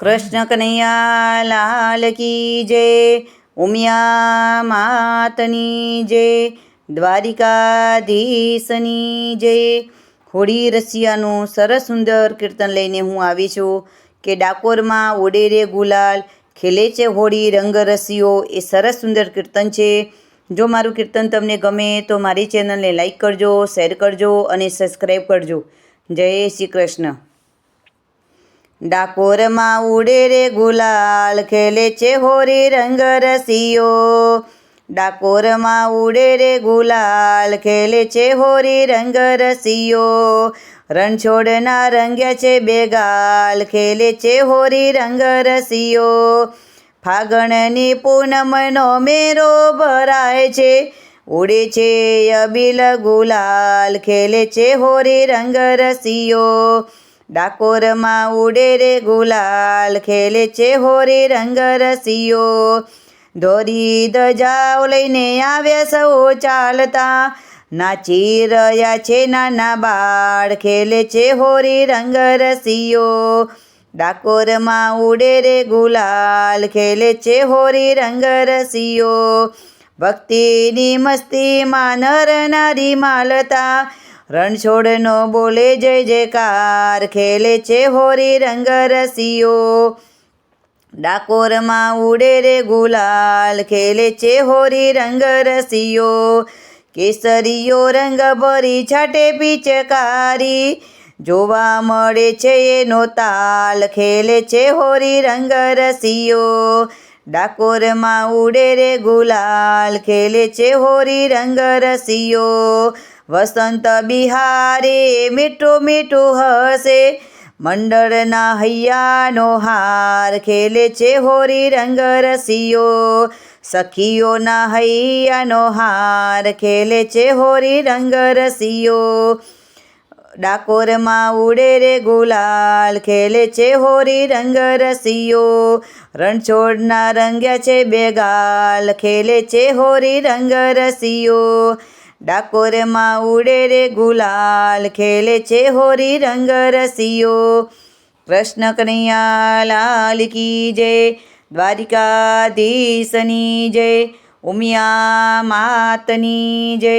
કૃષ્ણ કનૈયા લાલ કી જય, ઉમિયા માતની જય, દ્વારિકાધીશની જય. હોળી રસિયાનું સરસ સુંદર કીર્તન લઈને હું આવી છું કે ડાકોરમાં ઓડેરે ગુલાલ, ખેલે છે હોળી રંગ રસીઓ એ સરસ સુંદર કીર્તન છે. જો મારું કીર્તન તમને ગમે તો મારી ચેનલને લાઈક કરજો, શેર કરજો અને સબસ્ક્રાઈબ કરજો. જય શ્રી કૃષ્ણ. ડાકોરમાં ઉડે રે ગુલાલ, ખેલે છે હોરી રંગ રસિયો. ડાકોરમાં ઉડે રે ગુલાલ, ખેલે છે હોરી રંગ રસિયો. રણછોડના રંગ્યા છે બેગાલ, ખેલે છે હોરી રંગ રસિયો. ફાગણની પૂનમનો મેરો ભરાય છે, ઉડે છે અબિલ ગુલાલ, ખેલે છે હોરી રંગ રસિયો. ડાકોરમાં ઉડે રે ગુલાલ, ખેલે છે હોરી રંગ રસિયો. દોરી ધજાઓ લઈને આવ્યા સૌ ચાલતા. નાચી રહ્યા છે નાના બાળ, ખેલે છે હોરી રંગ રસીઓ ડાકોરમાં ઉડે રે ગુલાલ, ખેલે છે હોરી રંગ રસીઓ ભક્તિની મસ્તીમાં નર નારી માલતા. રણછોડનો બોલે જય જયકાર, ખેલે છે હોરી રંગ રસિયો. ડાકોરમાં ઉડે રે ગુલાલ, ખેલે છે હોરી રંગ રસિયો. કેસરીઓ રંગ ભરી છાટે પિચકારી, જોવા મળે છે એનો તાલ, ખેલે છે હોરી રંગ રસિયો. ડાકોરમાં ઉડે રે ગુલાલ, ખેલે છે હોરી રંગ રસિયો. વસંત બિહારે મીઠું મીઠું હસે મંડળના હૈયાનો હાર ખેલે છે હોરી રંગ રસીઓ સખીઓના હૈયાનો હાર ખેલે છે હોરી રંગ રસીઓ ડાકોરમાં ઉડે રે ગુલાલ, ખેલે છે હોરી રંગ રસીઓ રણછોડના રંગ્યા છે બેગાલ, ખેલે છે હોરી રંગ રસિયો. ડાકોરમાં ઉડે રે ગુલાલ, ખેલે છે હોરી રંગ રસિયો કૃષ્ણ કનૈયા લાલ કી જય, દ્વારિકાધીશની જય, ઉમિયા માતની જય.